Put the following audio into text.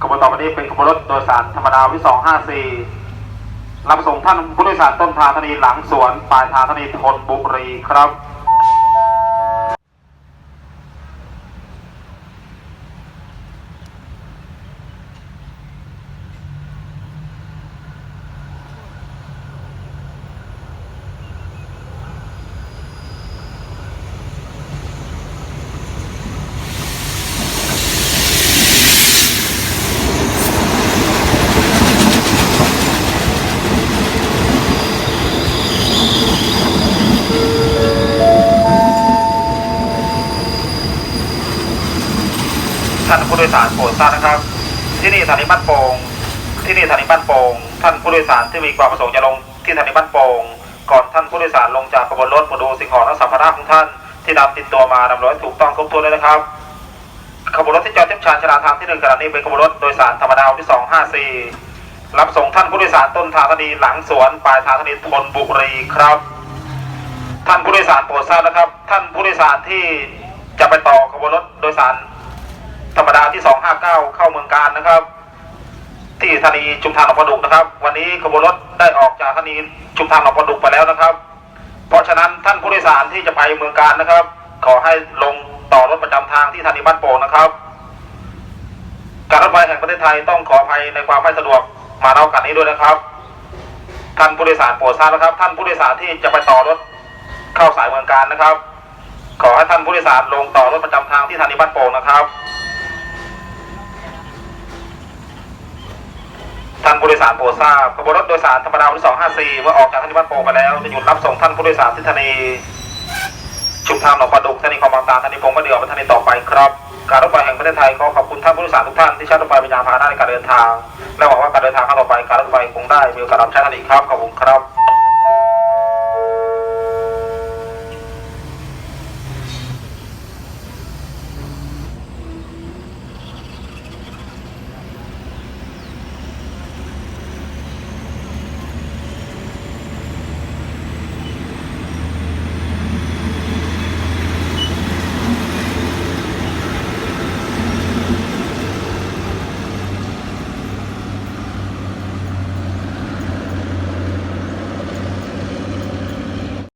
ขบวนต่อไปนี้เป็นขบวนรถโดยสารธรรมดาวิสองห้าสี่รับส่งท่านผู้โดยสารต้นทางธนีหลังสวนปลายทางธนีทนบุรีครับ ท่าน ผู้โดยสารโปรดทราบนะครับ ที่นี่สถานีบ้านโป่งที่นี่สถานีบ้านโป่งท่านผู้โดยสารที่มีความประสงค์จะลงที่สถานีบ้านโป่งก่อนท่านผู้โดยสารลงจากขบวนรถมาดูสิ่งของและสัมภาระของท่าน ที่นำติดตัวมานำรถให้ถูกต้องครบถ้วนเลยนะครับขบวนรถที่จอดเทียบชานชลาทางที่หนึ่งขณะนี้เป็นขบวนรถโดยสารธรรมดาที่สองห้าสี่รับส่งท่านผู้โดยสารต้นทางธานีหลังสวนปลายทางธานีธนบุรีครับ ท่านผู้โดยสารโปรดทราบนะครับ ท่านผู้โดยสารที่จะไปต่อขบวนรถโดยสาร ธรรมดาที่ 259 เข้าเมืองการนะครับ ที่ธานีชุมทางหนองประดุกนะครับ วันนี้ขบวนรถได้ออกจากธานีชุมทางหนองประดุกไปแล้วนะครับ เพราะฉะนั้นท่านผู้โดยสารที่จะไปเมืองการนะครับ ขอให้ลงต่อรถประจำทางที่ธานีบ้านโป่งนะครับ การรถไฟแห่งประเทศไทยต้องขออภัยในความไม่สะดวกมาในโอกาสนี้ด้วยนะครับท่านผู้โดยสารโปรดทราบนะครับ ท่านผู้โดยสารที่จะไปต่อรถเข้าสายเมืองการนะครับ ขอให้ท่านผู้โดยสารลงต่อรถประจำทางที่ธานีบ้านโป่งนะครับ ท่านผู้โด ยสารโปรดทราบขบวนรถโดยสารธรรมดาวันที่254 เมื่อออกจากธานีบ้านโป่งไปแล้ว จะหยุดรับส่งท่านผู้โดยสารที่ธานีชุมทางหนองปลาดุกธานีคลองบางตาธานีพงมะเดือและธานีต่อไปครับ การรถไฟแห่งประเทศไทยขอขอบคุณท่านผู้โดยสารทุกท่านที่ใช้รถไฟเป็นยานพาหนะในการเดินทาง และหวังว่าการเดินทางครั้งต่อไปการรถไฟคงได้มีโอกาสรับใช้ท่านอีกครับขอบคุณครับ